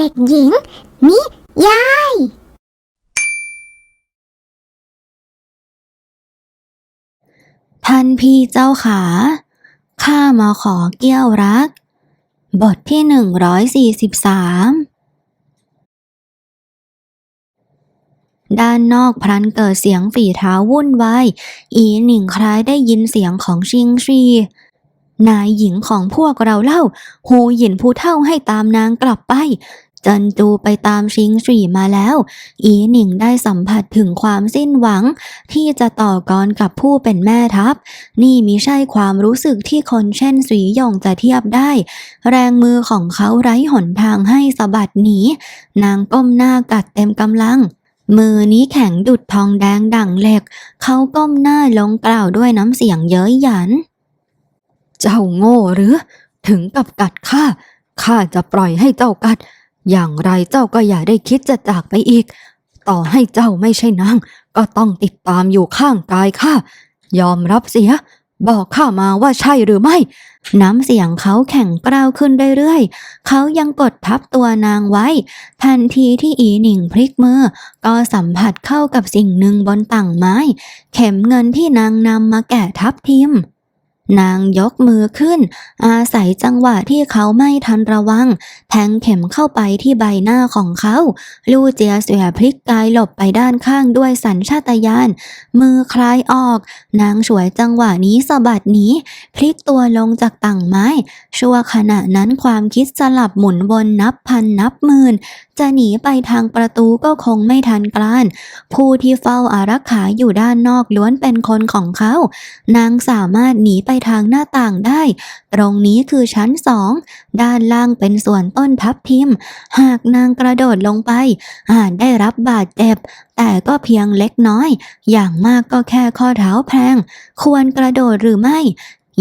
เด็กหญิง นิยาย ท่านพี่เจ้าขา ข้ามาขอเกี้ยวรัก บทที่หนึ่งร้อยสี่สิบสามด้านนอกพลันเกิดเสียงฝีเท้าวุ่นวาย อีหนิงคล้ายได้ยินเสียงของชิงชีนายหญิงของพวกเราเล่า หูหยินผู้เท่าให้ตามนางกลับไป จันจูไปตามชิงชีมาแล้ว อีหนิงได้สัมผัสถึงความสิ้นหวัง ที่จะต่อกรกับผู้เป็นแม่ทัพ นี่มิใช่ความรู้สึกที่คนเช่นสีหยงจะเทียบได้ แรงมือของเขาไร้หนทางให้สะบัดหนี นางก้มหน้ากัดเต็มกำลังมือนี้แข็งดุดทองแดงดั่งเหล็ก เขาก้มหน้าลงกล่าวด้วยน้ำเสียงเย้ยหยัน เจ้าโง่หรือ ถึงกับกัดข้า ข้าจะปล่อยให้เจ้ากัด อย่างไรเจ้าก็อย่าได้คิดจะจากไปอีก ต่อให้เจ้าไม่ใช่นางก็ต้องติดตามอยู่ข้างกายข้ายอมรับเสีย บอกข้ามาว่าใช่หรือไม่ น้ำเสียงเขาแข็งกร้าวขึ้นเรื่อยๆ เขายังกดทับตัวนางไว้ ทันทีที่อีหนิงพลิกมือ ก็สัมผัสเข้ากับสิ่งหนึ่งบนต่างไม้ เข็มเงินที่นางนำมาแกะทับทิม นางยกมือขึ้น อาศัยจังหวะที่เขาไม่ทันระวัง แทงเข็มเข้าไปที่ใบหน้าของเขา ลู่เจียเสียพลิกกายหลบไปด้านข้างด้วยสัญชาตญาณมือคลายออก นางฉวยจังหวะนี้สะบัดหนีพลิกตัวลงจากต่างไม้ ชั่วขณะนั้นความคิดสลับหมุนวนนับพันนับหมื่น จะหนีไปทางประตูก็คงไม่ทันกลานผู้ที่เฝ้าอารักขาอยู่ด้านนอกล้วนเป็นคนของเขา นางสามารถหนีไปทางหน้าต่างได้ ตรงนี้คือชั้นสอง ด้านล่างเป็นส่วนต้นทับทิม หากนางกระโดดลงไป อาจได้รับบาดเจ็บ แต่ก็เพียงเล็กน้อย อย่างมากก็แค่ข้อเท้าแพลงควรกระโดดหรือไม่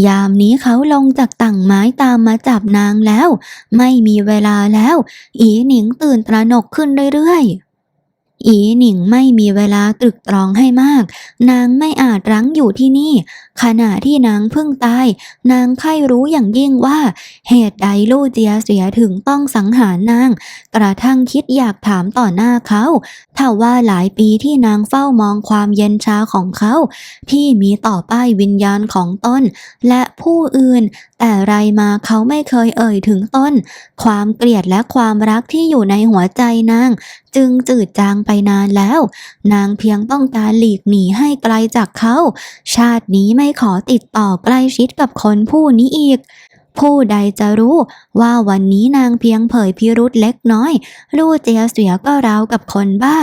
ยามนี้เขาลงจากต่างไม้ตามมาจับนางแล้ว ไม่มีเวลาแล้ว อีหนิงตื่นตระหนกขึ้นเรื่อยๆ อีหนิงไม่มีเวลาตรึกตรองให้มาก นางไม่อาจรั้งอยู่ที่นี่ ขณะที่นางเพิ่งตาย นางใคร่รู้อย่างยิ่งว่า เหตุใดลู่เจียเสียถึงต้องสังหารนาง กระทั่งคิดอยากถามต่อหน้าเขาถ้าว่าหลายปีที่นางเฝ้ามองความเย็นชาของเขา ที่มีต่อป้ายวิญญาณของตนและผู้อื่น แต่ไรมาเขาไม่เคยเอ่ยถึงตนความเกลียดและความรักที่อยู่ในหัวใจนาง จึงจืดจางไปนานแล้ว นางเพียงต้องการหลีกหนีให้ไกลจากเขา ชาตินี้ไม่ขอติดต่อใกล้ชิดกับคนผู้นี้อีก ผู้ใดจะรู้ว่าวันนี้นางเพียงเผยพิรุษเล็กน้อยลู่เจียเสียก็ราวกับคนบ้า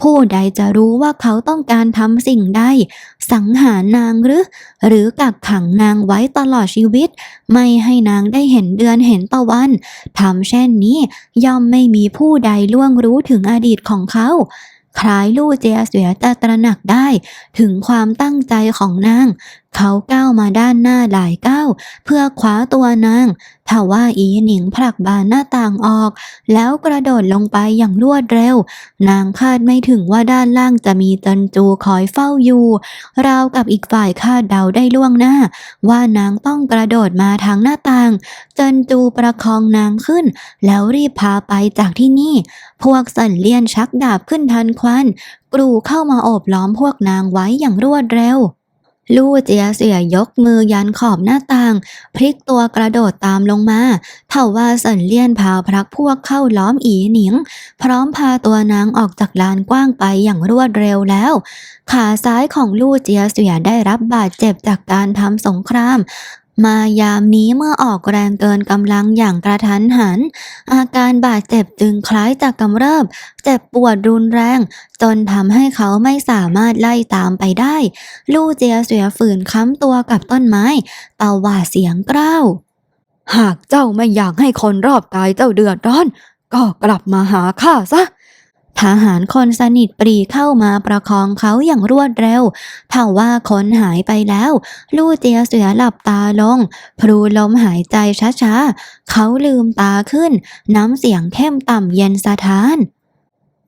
ผู้ใดจะรู้ว่าเขาต้องการทำสิ่งใด สังหารนางหรือ หรือกักขังนางไว้ตลอดชีวิต ไม่ให้นางได้เห็นเดือนเห็นตะวันทำเช่นนี้ย่อมไม่มีผู้ใดล่วงรู้ถึงอดีตของเขาคล้ายลู่เจียเสียจะตระหนักได้ ถึงความตั้งใจของนาง เขาก้าวมาด้านหน้าหลายก้าวเพื่อคว้าตัวนางทว่าอีหนิงผลักบานหน้าต่างออก แล้วกระโดดลงไปอย่างรวดเร็ว นางคาดไม่ถึงว่าด้านล่างจะมีจันจูคอยเฝ้าอยู่ ราวกับอีกฝ่ายคาดเดาได้ล่วงหน้า ว่านางต้องกระโดดมาทางหน้าต่าง จันจูประคองนางขึ้น แล้วรีบพาไปจากที่นี่ พวกสันเลียนชักดาบขึ้นทันควัน กรูเข้ามาโอบล้อมพวกนางไว้อย่างรวดเร็ว ลู่เจียเสียยกมือยันขอบหน้าต่าง พลิกตัวกระโดดตามลงมาเท่าว่าสันเลี่ยนพาพรักพวกเข้าล้อมอีหนิง พร้อมพาตัวนางออกจากลานกว้างไปอย่างรวดเร็วแล้ว ขาซ้ายของลู่เจียเสียได้รับบาดเจ็บจากการทำสงคราม มายามนี้เมื่อออกแรงเกินกำลังอย่างกระทันหัน อาการบาดเจ็บจึงคล้ายจากกำเริบ เจ็บปวดรุนแรง จนทำให้เขาไม่สามารถไล่ตามไปได้ ลู่เจียเสียฝืนค้ำตัวกับต้นไม้ตาหวาเสียงกร้าวหากเจ้าไม่อยากให้คนรอบกายเจ้าเดือดร้อน ก็กลับมาหาข้าซะ ทหารคนสนิทปรีเข้ามาประคองเขาอย่างรวดเร็วถ้าว่าคนหายไปแล้ว ลู่เจียเสือหลับตาลง พลูลมหายใจช้าๆ เขาลืมตาขึ้น น้ำเสียงเข้มต่ำเย็นสะท้าน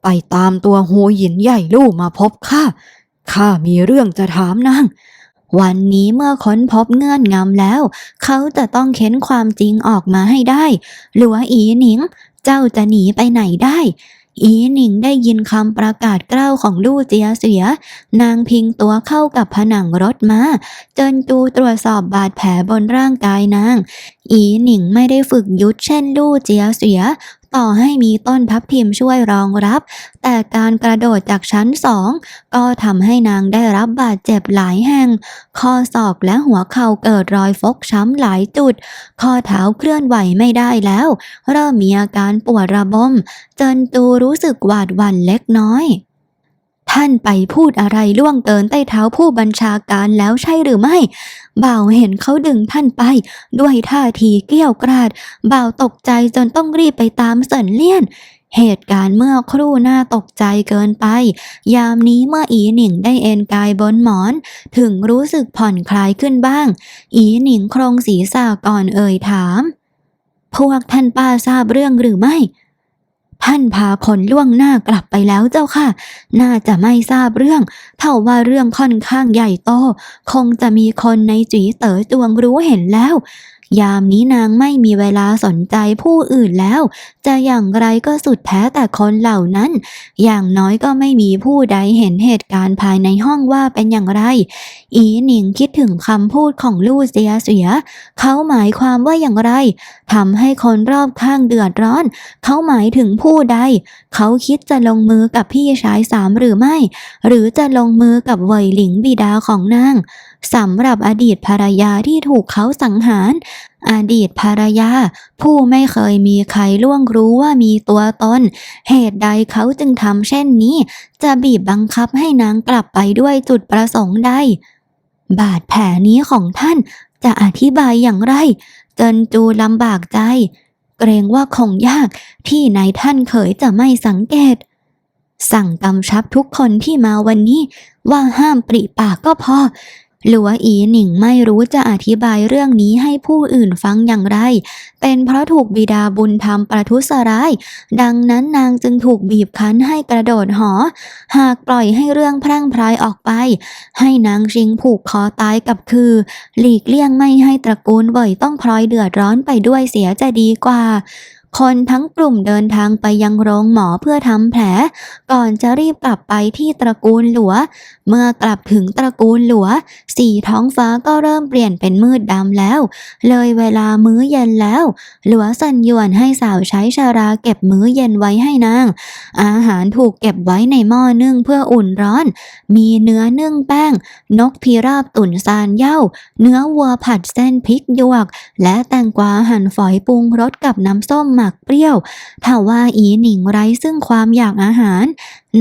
ไปตามตัวหูหยินใหญ่ลู่มาพบข้าข้ามีเรื่องจะถามนางวันนี้เมื่อค้นพบเงื่อนงำแล้ว เขาจะต้องเค้นความจริงออกมาให้ได้ หลัวอีหนิง เจ้าจะหนีไปไหนได้ อีหนิงได้ยินคำประกาศกล้าวของลู่เจียเสีย นางพิงตัวเข้ากับผนังรถมาเจินจูตรวจสอบบาดแผลบนร่างกายนาง อีหนิงไม่ได้ฝึกยุทธเช่นลู่เจียเสีย ต่อให้มีต้นทับทิมช่วยรองรับ แต่การกระโดดจากชั้นสองก็ทำให้นางได้รับบาดเจ็บหลายแห่ง ข้อศอกและหัวเข่าเกิดรอยฟกช้ำหลายจุด ข้อเท้าเคลื่อนไหวไม่ได้แล้ว เริ่มมีอาการปวดระบมเจนตูรู้สึกหวาดหวั่นเล็กน้อย ท่านไปพูดอะไรล่วงเกินใต้เท้าผู้บัญชาการแล้วใช่หรือไม่ บ่าวเห็นเขาดึงท่านไป ด้วยท่าทีเกี้ยวกราด บ่าวตกใจจนต้องรีบไปตามเสินเลี่ยน เหตุการณ์เมื่อครู่น่าตกใจเกินไป ยามนี้เมื่ออีหนิงได้เอนกายบนหมอน ถึงรู้สึกผ่อนคลายขึ้นบ้าง อีหนิงโครงศีรษะก่อนเอ่ยถาม พวกท่านป้าทราบเรื่องหรือไม่ ท่านพาคนล่วงหน้ากลับไปแล้วเจ้าค่ะ น่าจะไม่ทราบเรื่อง เท่าว่าเรื่องค่อนข้างใหญ่โต คงจะมีคนในจีเต๋อจวงรู้เห็นแล้ว ยามนี้นางไม่มีเวลาสนใจผู้อื่นแล้ว จะอย่างไรก็สุดแท้แต่คนเหล่านั้น อย่างน้อยก็ไม่มีผู้ใดเห็นเหตุการณ์ภายในห้องว่าเป็นอย่างไร อีหนิงคิดถึงคำพูดของลู่เจียเสีย เขาหมายความว่าอย่างไรทำให้คนรอบข้างเดือดร้อน เขาหมายถึงผู้ใด เขาคิดจะลงมือกับพี่ชายสามหรือไม่ หรือจะลงมือกับเว่ยหลิงบิดาของนาง สำหรับอดีตภรรยาที่ถูกเขาสังหาร อดีตภรรยา ผู้ไม่เคยมีใครล่วงรู้ว่ามีตัวตน เหตุใดเขาจึงทำเช่นนี้ จะบีบบังคับให้นางกลับไปด้วยจุดประสงค์ใด บาดแผลนี้ของท่านจะอธิบายอย่างไร จนจูลำบากใจ เกรงว่าคงยากที่นายท่านเขยจะไม่สังเกต สั่งกำชับทุกคนที่มาวันนี้ว่าห้ามปริปากก็พอ หลัวอีหนิงไม่รู้จะอธิบายเรื่องนี้ให้ผู้อื่นฟังอย่างไร เป็นเพราะถูกบิดาบุญธรรมประทุษร้าย ดังนั้นนางจึงถูกบีบคั้นให้กระโดดหอ หากปล่อยให้เรื่องพรั่งพรายออกไป ให้นางชิงผูกคอตายกับคือ หลีกเลี่ยงไม่ให้ตระกูลเว่ยต้องพลอยเดือดร้อนไปด้วยเสียจะดีกว่า คนทั้งกลุ่มเดินทางไปยังโรงหมอเพื่อทำแผล ก่อนจะรีบกลับไปที่ตระกูลหลัว เมื่อกลับถึงตระกูลหลัว สีท้องฟ้าก็เริ่มเปลี่ยนเป็นมืดดำแล้ว เลยเวลามื้อเย็นแล้ว หลัวสัญญวนให้สาวใช้ชาราเก็บมื้อเย็นไว้ให้นาง อาหารถูกเก็บไว้ในหม้อนึ่งเพื่ออุ่นร้อน มีเนื้อนึ่งแป้ง นกพิราบตุ๋นซานเย้าเนื้อวัวผัดเส้นพริกหยวก และแตงกวาหั่นฝอยปรุงรสกับน้ำส้มหมักเปรี้ยวถ้าว่าอีหนิงไร้ซึ่งความอยากอาหาร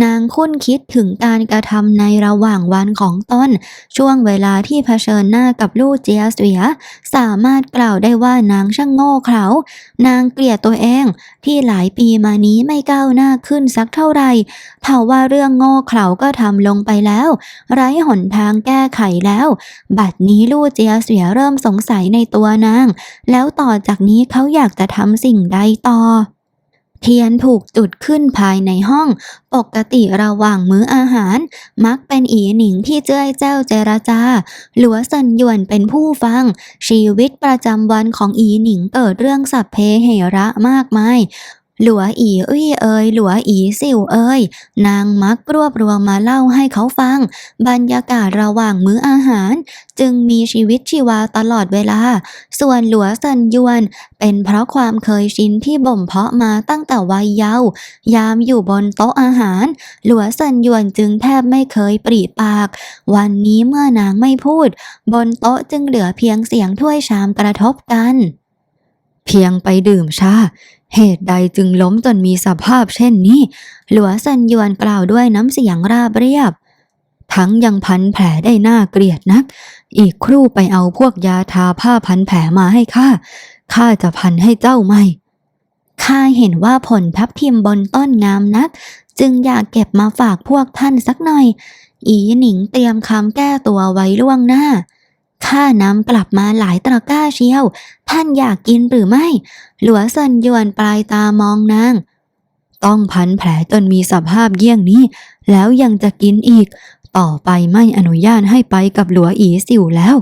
นางคุ้นคิดถึงการกระทำในระหว่างวันของตนช่วงเวลาที่เผชิญหน้ากับลู่เจียเสีย สามารถกล่าวได้ว่านางช่างโง่เขลานางเกลียดตัวเอง ที่หลายปีมานี้ไม่ก้าวหน้าขึ้นสักเท่าไหร่เท่าว่าเรื่องโง่เขลาก็ทำลงไปแล้ว ไร้หนทางแก้ไขแล้ว บัดนี้ลู่เจียเสียเริ่มสงสัยในตัวนาง แล้วต่อจากนี้เขาอยากจะทำสิ่งใดต่อ เทียนถูกจุดขึ้นภายในห้อง ปกติระหว่างมื้ออาหาร มักเป็นอีหนิงที่เจ้ยเจ้าเจรจา หลัวสันยวนเป็นผู้ฟัง ชีวิตประจำวันของอีหนิงเกิดเรื่องสัพเพเหระมากมาย หลัวอีอุ้ยเอยหลัวอีสิวเอยนางมักรวบรวมมาเล่าให้เขาฟัง บรรยากาศระหว่างมื้ออาหาร จึงมีชีวิตชีวาตลอดเวลา ส่วนหลัวสันยวน เป็นเพราะความเคยชินที่บ่มเพาะมาตั้งแต่วัยเยาว์ยามอยู่บนโต๊ะอาหาร หลัวสันยวนจึงแทบไม่เคยปริปาก วันนี้เมื่อนางไม่พูด บนโต๊ะจึงเหลือเพียงเสียงถ้วยชามกระทบกัน เพียงไปดื่มชา เหตุใดจึงล้มจนมีสภาพเช่นนี้ หลัวสันยวนกล่าวด้วยน้ำเสียงราบเรียบ ทั้งยังพันแผลได้หน่าเกลียดนัก อีกครู่ไปเอาพวกยาทาผ้าพันแผลมาให้ข้า ข้าจะพันให้เจ้าไหมข้าเห็นว่าผลทับทิมบนต้นงามนัก จึงอยากเก็บมาฝากพวกท่านสักหน่อย อีหนิงเตรียมคำแก้ตัวไว้ล่วงหน้า ข้านำกลับมาหลายตะกร้าเชียว ท่านอยากกินหรือไม่ หลัวเซินยวนปลายตามองนาง ต้องพันแผลจนมีสภาพเยี่ยงนี้ แล้วยังจะกินอีก ต่อไปไม่อนุญาตให้ไปกับหลัวอีสิวแล้ว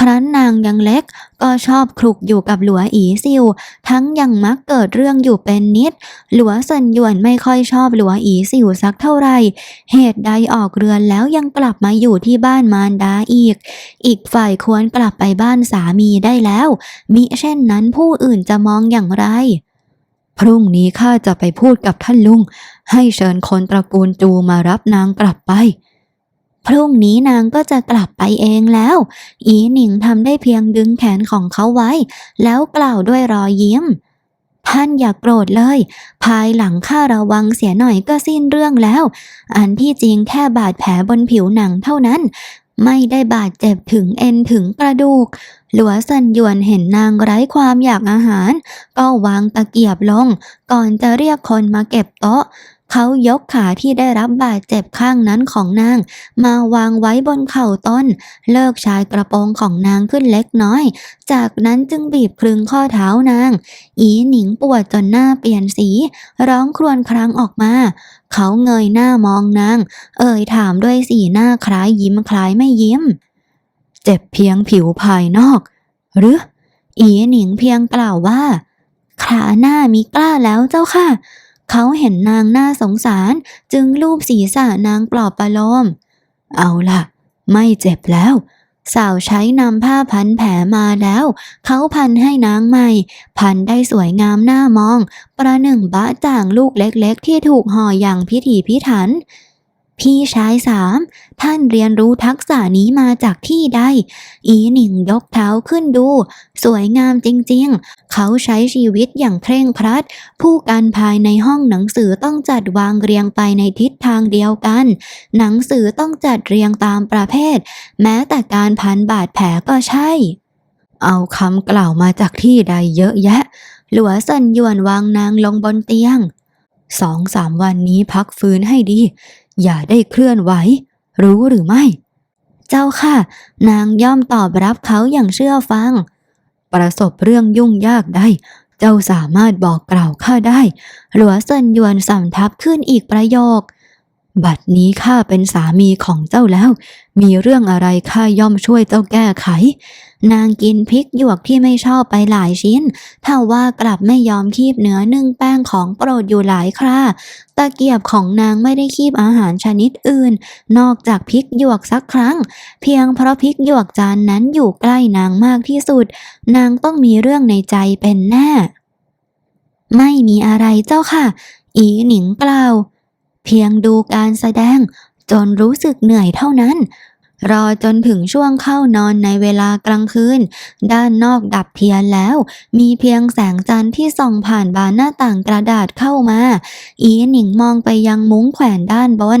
ครั้นนางยังเล็ก ก็ชอบคลุกอยู่กับหลัวอีซิว ทั้งยังมักเกิดเรื่องอยู่เป็นนิด หลัวเซินหยวนไม่ค่อยชอบหลัวอีซิวสักเท่าไหร่ เหตุใดออกเรือนแล้วยังกลับมาอยู่ที่บ้านมารดาอีก อีกฝ่ายควรกลับไปบ้านสามีได้แล้ว มิเช่นนั้นผู้อื่นจะมองอย่างไรพรุ่งนี้ข้าจะไปพูดกับท่านลุง ให้เชิญคนตระกูลจูมารับนางกลับไป พรุ่งนี้นางก็จะกลับไปเองแล้ว อีหนิงทำได้เพียงดึงแขนของเขาไว้ แล้วกล่าวด้วยรอยยิ้ม ท่านอย่ากโกรธเลย ภายหลังข้าระวังเสียหน่อยก็สิ้นเรื่องแล้ว อันที่จริงแค่บาดแผลบนผิวหนังเท่านั้น ไม่ได้บาดเจ็บถึงเอ็นถึงกระดูก หลัวซันยวนเห็นนางไร้ความอยากอาหาร ก็วางตะเกียบลง ก่อนจะเรียกคนมาเก็บโต๊ะ เขายกขาที่ได้รับบาดเจ็บข้างนั้นของนาง มาวางไว้บนเข่าต้น เลิกชายกระโปรงของนางขึ้นเล็กน้อย จากนั้นจึงบีบคลึงข้อเท้านาง อีหนิงปวดจนหน้าเปลี่ยนสี ร้องครวญครางออกมา เขาเงยหน้ามองนาง เอ่ยถามด้วยสีหน้าคล้ายยิ้มคล้ายไม่ยิ้ม เจ็บเพียงผิวภายนอก หรืออีหนิงเพียงกล่าวว่าขาหน้ามีกล้าแล้วเจ้าค่ะ เขาเห็นนางน่าสงสารจึงลูบศีรษะนางปลอบประโลม เอาล่ะ ไม่เจ็บแล้ว สาวใช้นำผ้าพันแผลมาแล้ว เขาพันให้นางใหม่ พันได้สวยงามน่ามอง ประหนึ่งบะจ่างลูกเล็กๆ ที่ถูกห่ออย่างพิถีพิถัน พี่ชายสามท่านเรียนรู้ทักษะนี้มาจากที่ใด อีหนิงยกเท้าขึ้นดู สวยงามจริงๆ เขาใช้ชีวิตอย่างเคร่งครัด ผู้กันภายในห้องหนังสือต้องจัดวางเรียงไปในทิศทางเดียวกัน หนังสือต้องจัดเรียงตามประเภท แม้แต่การพันบาดแผลก็ใช่ เอาคำกล่าวมาจากที่ใดเยอะแยะ หลัวสันยวนวางนางลงบนเตียงสองสามวันนี้พักฟื้นให้ดี อย่าได้เคลื่อนไหว รู้หรือไม่ เจ้าค่ะ นางย่อมตอบรับเขาอย่างเชื่อฟัง ประสบเรื่องยุ่งยากได้ เจ้าสามารถบอกกล่าวข้าได้ หลัวเซินยวนสำทับขึ้นอีกประโยค บัดนี้ข้าเป็นสามีของเจ้าแล้ว มีเรื่องอะไรข้าย่อมช่วยเจ้าแก้ไข นางกินพริกหยวกที่ไม่ชอบไปหลายชิ้นถ้าว่ากลับไม่ยอมคีบเนื้อนึ่งแป้งของโปรดอยู่หลายคราตะเกียบของนางไม่ได้คีบอาหารชนิดอื่น นอกจากพริกหยวกสักครั้ง เพียงเพราะพริกหยวกจานนั้นอยู่ใกล้นางมากที่สุด นางต้องมีเรื่องในใจเป็นแน่ ไม่มีอะไรเจ้าค่ะ อีหนิงกล่าว เพียงดูการแสดงจนรู้สึกเหนื่อยเท่านั้น รอจนถึงช่วงเข้านอนในเวลากลางคืน ด้านนอกดับเทียนแล้ว มีเพียงแสงจันทร์ที่ส่องผ่านบานหน้าต่างกระดาษเข้ามา อีหนิงมองไปยังมุ้งแขวนด้านบน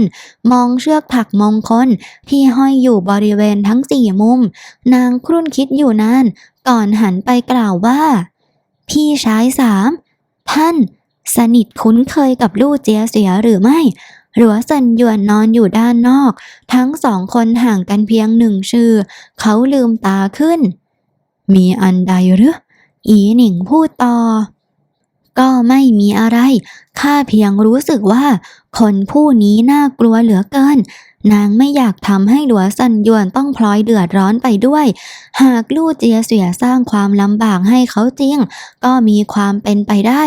มองเชือกถักมงคลที่ห้อยอยู่บริเวณทั้งสี่มุม นางครุ่นคิดอยู่นาน ก่อนหันไปกล่าวว่า พี่ชายสามท่าน สนิทคุ้นเคยกับลู่เจียเสียหรือไม่หลัวสันหยวนนอนอยู่ด้านนอก ทั้งสองคนห่างกันเพียงหนึ่งชื่อ เขาลืมตาขึ้น มีอันใดหรือ อีหนิงพูดต่อ ก็ไม่มีอะไร ข้าเพียงรู้สึกว่า คนผู้นี้น่ากลัวเหลือเกิน นางไม่อยากทำให้หลัวสันยวนต้องพลอยเดือดร้อนไปด้วย หากลู่เจียเสียสร้างความลำบากให้เขาจริง ก็มีความเป็นไปได้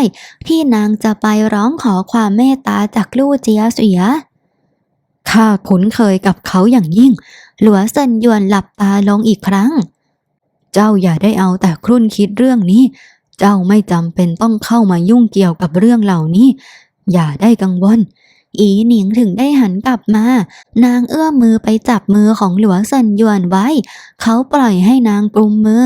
ที่นางจะไปร้องขอความเมตตาจากลู่เจียเสียข้าคุ้นเคยกับเขาอย่างยิ่ง หลัวเซินยวนหลับตาลงอีกครั้ง เจ้าอย่าได้เอาแต่ครุ่นคิดเรื่องนี้ เจ้าไม่จำเป็นต้องเข้ามายุ่งเกี่ยวกับเรื่องเหล่านี้ อย่าได้กังวล อีหนิงถึงได้หันกลับมา นางเอื้อมมือไปจับมือของหลัวเซินยวนไว้ เขาปล่อยให้นางกลุมมือ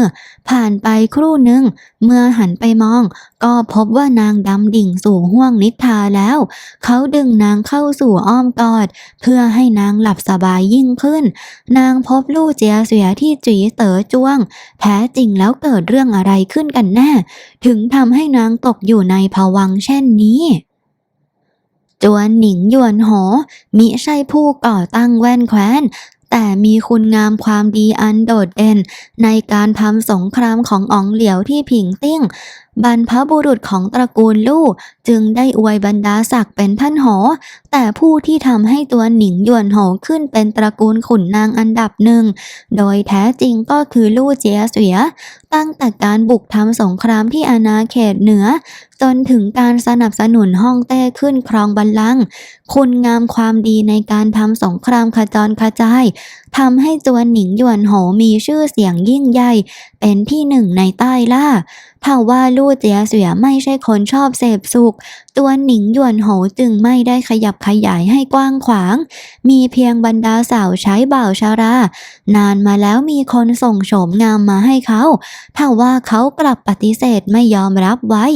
ผ่านไปครู่หนึ่ง เมื่อหันไปมอง ก็พบว่านางดำดิ่งสู่ห้วงนิทราแล้ว เขาดึงนางเข้าสู่อ้อมกอด เพื่อให้นางหลับสบายยิ่งขึ้น นางพบลู่เจียเสียที่จีเต๋อจ้วง แท้จริงแล้วเกิดเรื่องอะไรขึ้นกันแน่ ถึงทำให้นางตกอยู่ในภวังเช่นนี้ จวนหนิงหยวนโหมิใช่ผู้ก่อตั้งแว่นแคว้น แต่มีคุณงามความดีอันโดดเด่น ในการทำสงครามของอ๋องเหลียวที่ผิงติ้ง บรรพบุรุษของตระกูลลู่จึงได้อวยบรรดาศักดิ์เป็นท่านโหแต่ผู้ที่ทำให้ตัวหนิงหยวนโหขึ้นเป็นตระกูลขุนนางอันดับหนึ่ง โดยแท้จริงก็คือลู่เจียเสวีย ตั้งแต่การบุกทำสงครามที่อาณาเขตเหนือ จนถึงการสนับสนุนฮ่องเต้ขึ้นครองบัลลังก์คุณงามความดีในการทำสงครามขจรกระจายทำให้จวนหนิงหยวนโหมีชื่อเสียงยิ่งใหญ่ เป็นที่หนึ่งในใต้ล่า ถ้าว่าลู่เจียเสวียไม่ใช่คนชอบเสพสุข ตัวหนิงหยวนโหจึงไม่ได้ขยับขยายให้กว้างขวาง มีเพียงบรรดาสาวใช้บ่าวชารา นานมาแล้วมีคนส่งโฉมงามมาให้เขา ถ้าว่าเขากลับปฏิเสธไม่ยอมรับไว้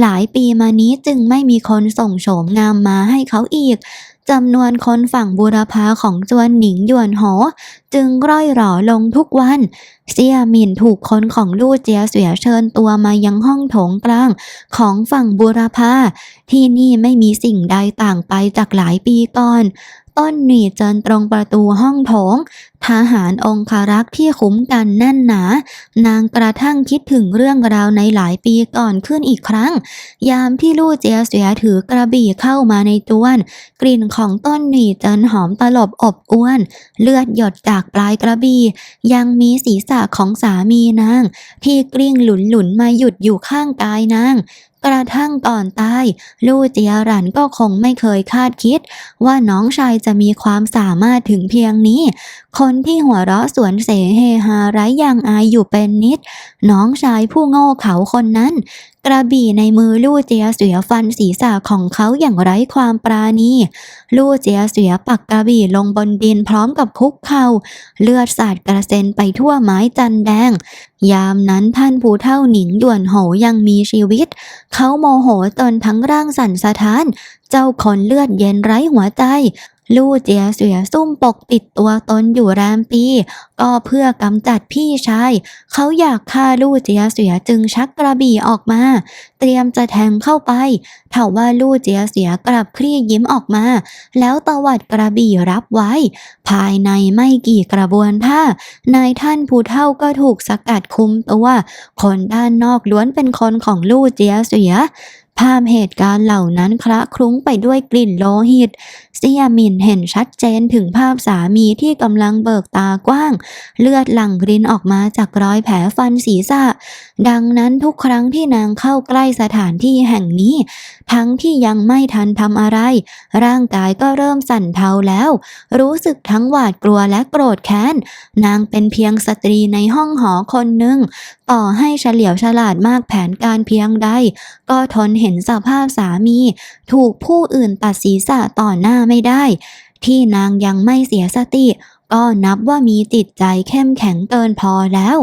หลายปีมานี้จึงไม่มีคนส่งโฉมงามมาให้เขาอีก จำนวนคนฝั่งบูรพาของจวนหนิงหยวนโหจึงร่อยหรอลงทุกวันเสี่ยหมินถูกคนของลู่เจียเสวียเชิญตัวมายังห้องโถงกลางของฝั่งบูรพาที่นี่ไม่มีสิ่งใดต่างไปจากหลายปีก่อน ต้นหนีเจินตรงประตูห้องโถงทหารองคารักษ์ที่คุ้มกันแน่นหนา นางกระทั่งคิดถึงเรื่องราวในหลายปีก่อนขึ้นอีกครั้ง ยามที่ลู่เจียเสียถือกระบี่เข้ามาในจวน กลิ่นของต้นหนีเจินหอมตลบอบอวน เลือดหยดจากปลายกระบี่ ยังมีศีรษะของสามีนาง ที่กลิ้งหลุนหลุนๆมาหยุดอยู่ข้างกายนางกระทั่งก่อนตายลู่เจียรันก็คงไม่เคยคาดคิด ว่าน้องชายจะมีความสามารถถึงเพียงนี้ คนนที่หัวเราะสวนเสเฮฮาไร้ยางอายอยู่เป็นนิด น้องชายผู้โง่เขาคนนั้น กระบี่ในมือลู่เจียเสือฟันศีรษะของเขาอย่างไร้ความปราณี ลู่เจียเสือปักกระบี่ลงบนดินพร้อมกับคุกเขา่าเลือดสาดกระเซ็นไปทั่วไม้จันแดง ยามนั้นท่านผู้เท่าหนิงหยวนโหยังมีชีวิต เขาโมโหจนทั้งร่างสั่นสะท้าน เจ้าคนเลือดเย็นไร้หัวใจ ลู่เจียเสือซุ่มปกปิดตัวตนอยู่แรมปี ก็เพื่อกำจัดพี่ชาย เขาอยากฆ่าลู่เจียเสือจึงชักกระบี่ออกมา เตรียมจะแทงเข้าไปเท่าว่าลู่เจียเสือกลับคลี่ยิ้มออกมา แล้วตวัดกระบี่รับไว้ ภายในไม่กี่กระบวนท่านายท่านผู้เท่าก็ถูกสกัดคุมตัว คนด้านนอกล้วนเป็นคนของลู่เจียเสือ ภาพเหตุการณ์เหล่านั้นคละคลุ้งไปด้วยกลิ่นโลหิต เซียมินเห็นชัดเจนถึงภาพสามีที่กำลังเบิกตากว้าง เลือดหลั่งรินออกมาจากรอยแผลฟันศีรษะ ดังนั้นทุกครั้งที่นางเข้าใกล้สถานที่แห่งนี้ ทั้งที่ยังไม่ทันทำอะไร ร่างกายก็เริ่มสั่นเทาแล้ว รู้สึกทั้งหวาดกลัวและโกรธแค้น นางเป็นเพียงสตรีในห้องหอคนหนึ่ง ต่อให้เฉลียวฉลาดมากแผนการเพียงใด ก็ทนเห็นสภาพสามี ถูกผู้อื่นตัดศีรษะต่อหน้าไม่ได้ ที่นางยังไม่เสียสติ ก็นับว่ามีจิตใจเข้มแข็งเกินพอแล้ว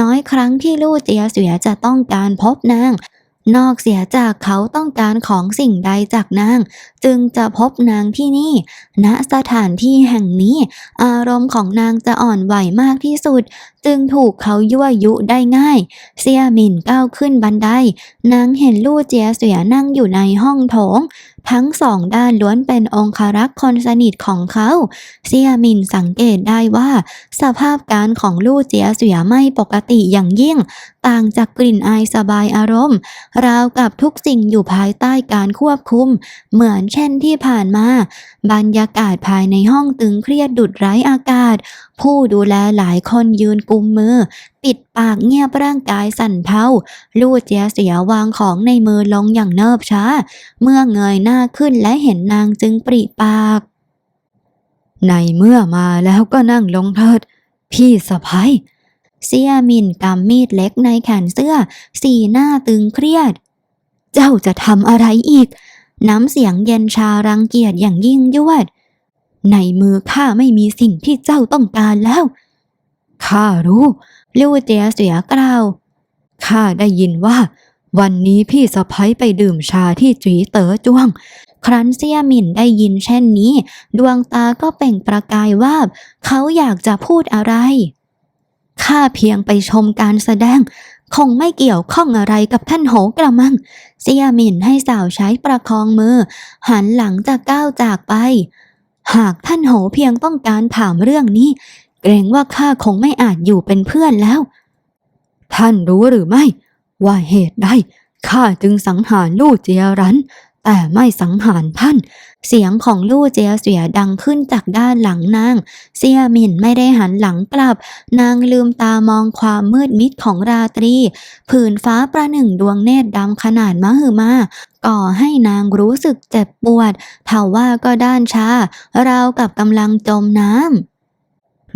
น้อยครั้งที่ลู่เจียเสียจะต้องการพบนาง นอกเสียจากเขาต้องการของสิ่งใดจากนาง จึงจะพบนางที่นี่ณสถานที่แห่งนี้ อารมณ์ของนางจะอ่อนไหวมากที่สุด จึงถูกเขายั่วยุได้ง่าย เซียหมินก้าวขึ้นบันได นางเห็นลู่เจียเสียนั่งอยู่ในห้องโถงทั้งสองด้านล้วนเป็นองคารักษ์คนสนิทของเขา เซียมินสังเกตได้ว่า สภาพการของลู่เจียเสียไม่ปกติอย่างยิ่ง ต่างจากกลิ่นอายสบายอารมณ์ ราวกับทุกสิ่งอยู่ภายใต้การควบคุม เหมือนเช่นที่ผ่านมา บรรยากาศภายในห้องตึงเครียดดุดไร้อากาศ ผู้ดูแลหลายคนยืนกุมมือปิดปากเงียบร่างกายสั่นเทาลู่เจียเสียวางของในมือลงอย่างเนิบช้า เมื่อเงยหน้าขึ้นและเห็นนางจึงปริปาก ในเมื่อมาแล้วก็นั่งลงเถิด พี่สะพ้ายเซียมินกำมีดเล็กในแขนเสื้อ สีหน้าตึงเครียด เจ้าจะทำอะไรอีก น้ำเสียงเย็นชารังเกียจอย่างยิ่งยวด ในมือข้าไม่มีสิ่งที่เจ้าต้องการแล้ว ข้ารู้ ลู่เจียเสียกล่าว ข้าได้ยินว่า วันนี้พี่สะพ้ยไปดื่มชาที่จีเต๋อจ้วง ครั้นเสี่ยหมินได้ยินเช่นนี้ ดวงตาก็เปล่งประกายวาบ เขาอยากจะพูดอะไร ข้าเพียงไปชมการแสดง คงไม่เกี่ยวข้องอะไรกับท่านโหกระมังเสี่ยหมินให้สาวใช้ประคองมือ หันหลังจะก้าวจากไปหากท่านโหเพียงต้องการถามเรื่องนี้ เกรงว่าข้าคงไม่อาจอยู่เป็นเพื่อนแล้ว ท่านรู้หรือไม่ ว่าเหตุใดข้าจึงสังหารลู่เจียรันแต่ไม่สังหารท่าน เสียงของลู่เจียเสียดังขึ้นจากด้านหลังนาง เซียหมินไม่ได้หันหลังกลับ นางลืมตามองความมืดมิดของราตรี ผืนฟ้าประหนึ่งดวงเนตรดำขนาดมหึมา ก่อให้นางรู้สึกเจ็บปวดเทว่าก็ด้านชาราวกับกำลังจมน้ำ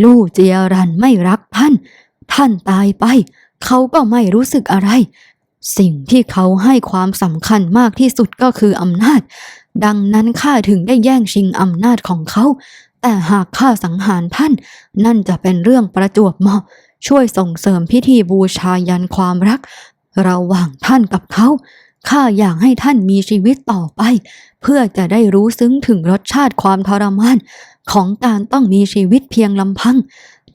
ลู่เจียรันไม่รักท่าน ท่านตายไป เขาก็ไม่รู้สึกอะไร สิ่งที่เขาให้ความสำคัญมากที่สุดก็คืออำนาจ ดังนั้นข้าถึงได้แย่งชิงอำนาจของเขา แต่หากข้าสังหารท่าน นั่นจะเป็นเรื่องประจวบเหมาะ ช่วยส่งเสริมพิธีบูชายันความรัก ระหว่างท่านกับเขาข้าอยากให้ท่านมีชีวิตต่อไป เพื่อจะได้รู้ซึ้งถึงรสชาติความทรมาน ของการต้องมีชีวิตเพียงลำพัง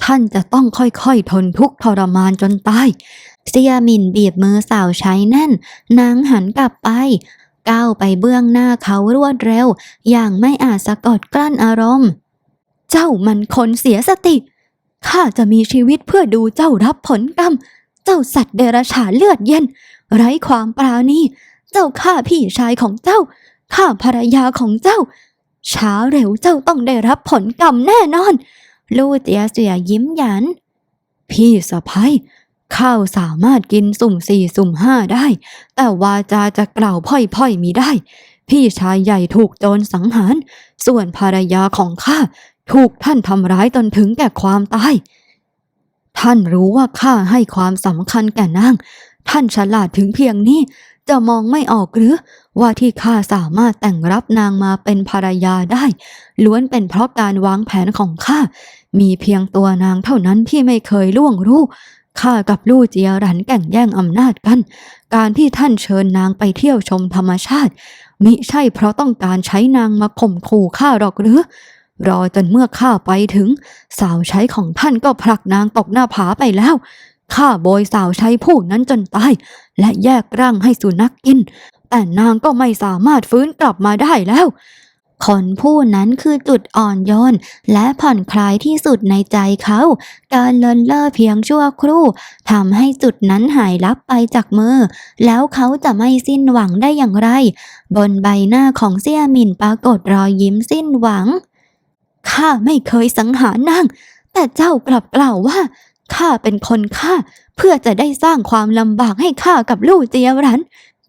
ท่านจะต้องค่อยๆ ทนทุกข์ทรมานจนตาย เซียมินบีบมือสาวใช้แน่น นางหันกลับไป ก้าวไปเบื้องหน้าเขารวดเร็ว อย่างไม่อาจสะกดกลั้นอารมณ์ เจ้ามันคนเสียสติ ข้าจะมีชีวิตเพื่อดูเจ้ารับผลกรรม เจ้าสัตว์เดรัจฉานเลือดเย็น ไร้ความปราณี เจ้าฆ่าพี่ชายของเจ้า ฆ่าภรรยาของเจ้า ช้าเร็วเจ้าต้องได้รับผลกรรมแน่นอน ลู่เจียเสียยิ้มหยัน พี่สะพ้ยข้าวสามารถกินสุ่มสี่สุ่มห้าได้ แต่วาจาจะกล่าวพ่อยๆมีได้ พี่ชายใหญ่ถูกโจรสังหาร ส่วนภรรยาของข้าถูกท่านทำร้ายจนถึงแก่ความตาย ท่านรู้ว่าข้าให้ความสำคัญแก่นาง ท่านฉลาดถึงเพียงนี้ จะมองไม่ออกหรือ ว่าที่ข้าสามารถแต่งรับนางมาเป็นภรรยาได้ ล้วนเป็นเพราะการวางแผนของข้า มีเพียงตัวนางเท่านั้นที่ไม่เคยล่วงรู้ข้ากับลู่เจียรันแก่งแย่งอำนาจกัน การที่ท่านเชิญนางไปเที่ยวชมธรรมชาติ มิใช่เพราะต้องการใช้นางมาข่มขู่ข้าหรอกหรือ รอจนเมื่อข้าไปถึง สาวใช้ของท่านก็ผลักนางตกหน้าผาไปแล้ว ข้าโบยสาวใช้ผู้นั้นจนตาย และแยกร่างให้สุนัขกกิน แต่นางก็ไม่สามารถฟื้นกลับมาได้แล้ว คนผู้นั้นคือจุดอ่อนโยน และผ่อนคลายที่สุดในใจเขา การเลินเล่อเพียงชั่วครู่ทำให้จุดนั้นหายลับไปจากมือ แล้วเขาจะไม่สิ้นหวังได้อย่างไร บนใบหน้าของเสี่ยหมินปรากฏรอยยิ้มสิ้นหวังข้าไม่เคยสังหารนาง แต่เจ้ากลับกล่าวว่า ข้าเป็นคนฆ่า เพื่อจะได้สร้างความลำบากให้ข้ากับลู่เจียรัน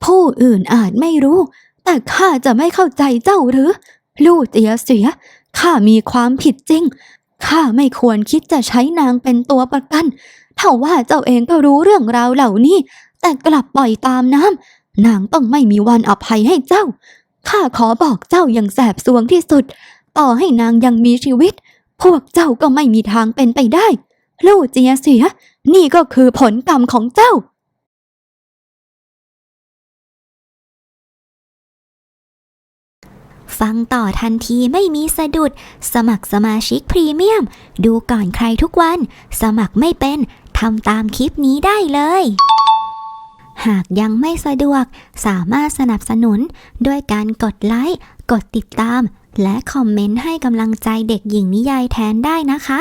ผู้อื่นอาจไม่รู้ แต่ข้าจะไม่เข้าใจเจ้าหรือ ลู่เจียเสียข้ามีความผิดจริงข้าไม่ควรคิดจะใช้นางเป็นตัวประกันถ้าว่าเจ้าเองก็รู้เรื่องราวเหล่านี้ แต่กลับปล่อยตามน้ำนางต้องไม่มีวันอภัยให้เจ้าข้าขอบอกเจ้าอย่างแสบสวงที่สุด ต่อให้นางยังมีชีวิต พวกเจ้าก็ไม่มีทางเป็นไปได้ ลู่เจียเสีย นี่ก็คือผลกรรมของเจ้าฟังต่อทันทีไม่มีสะดุด สมัครสมาชิกพรีเมียม ดูก่อนใครทุกวัน สมัครไม่เป็น ทำตามคลิปนี้ได้เลย หากยังไม่สะดวก สามารถสนับสนุน ด้วยการกดไลค์ กดติดตาม และคอมเมนต์ให้กำลังใจเด็กหญิงนิยายแทนได้นะคะ